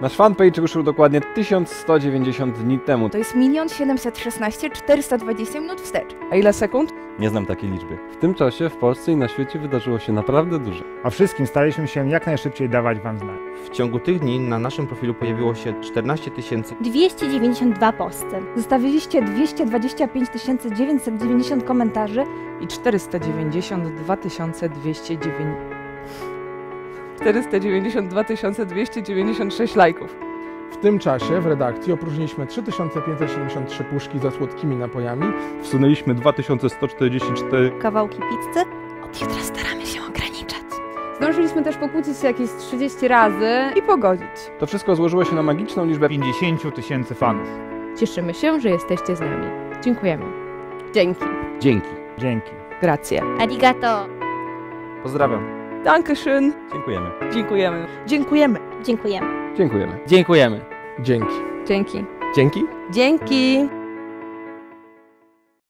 Nasz fanpage ruszył dokładnie 1190 dni temu. To jest 1 716 420 minut wstecz. A ile sekund? Nie znam takiej liczby. W tym czasie w Polsce i na świecie wydarzyło się naprawdę dużo. O wszystkim staraliśmy się jak najszybciej dawać Wam znać. W ciągu tych dni na naszym profilu pojawiło się 14 tysięcy 292 posty. Zostawiliście 225 990 komentarzy I 492 209... 492 296 lajków. W tym czasie w redakcji opróżniliśmy 3573 puszki za słodkimi napojami. Wsunęliśmy 2144 Kawałki pizzy. Od jutra staramy się ograniczać. Zdążyliśmy też pokłócić się jakieś 30 razy. I pogodzić. To wszystko złożyło się na magiczną liczbę 50 tysięcy fanów. Cieszymy się, że jesteście z nami. Dziękujemy. Dzięki. Dzięki. Dzięki. Grazie. Arigato. Pozdrawiam. Dankeschön. Dziękujemy. Dziękujemy. Dziękujemy. Dziękujemy. Dziękujemy. Dziękujemy. Dzięki. Dzięki. Dzięki. Dzięki.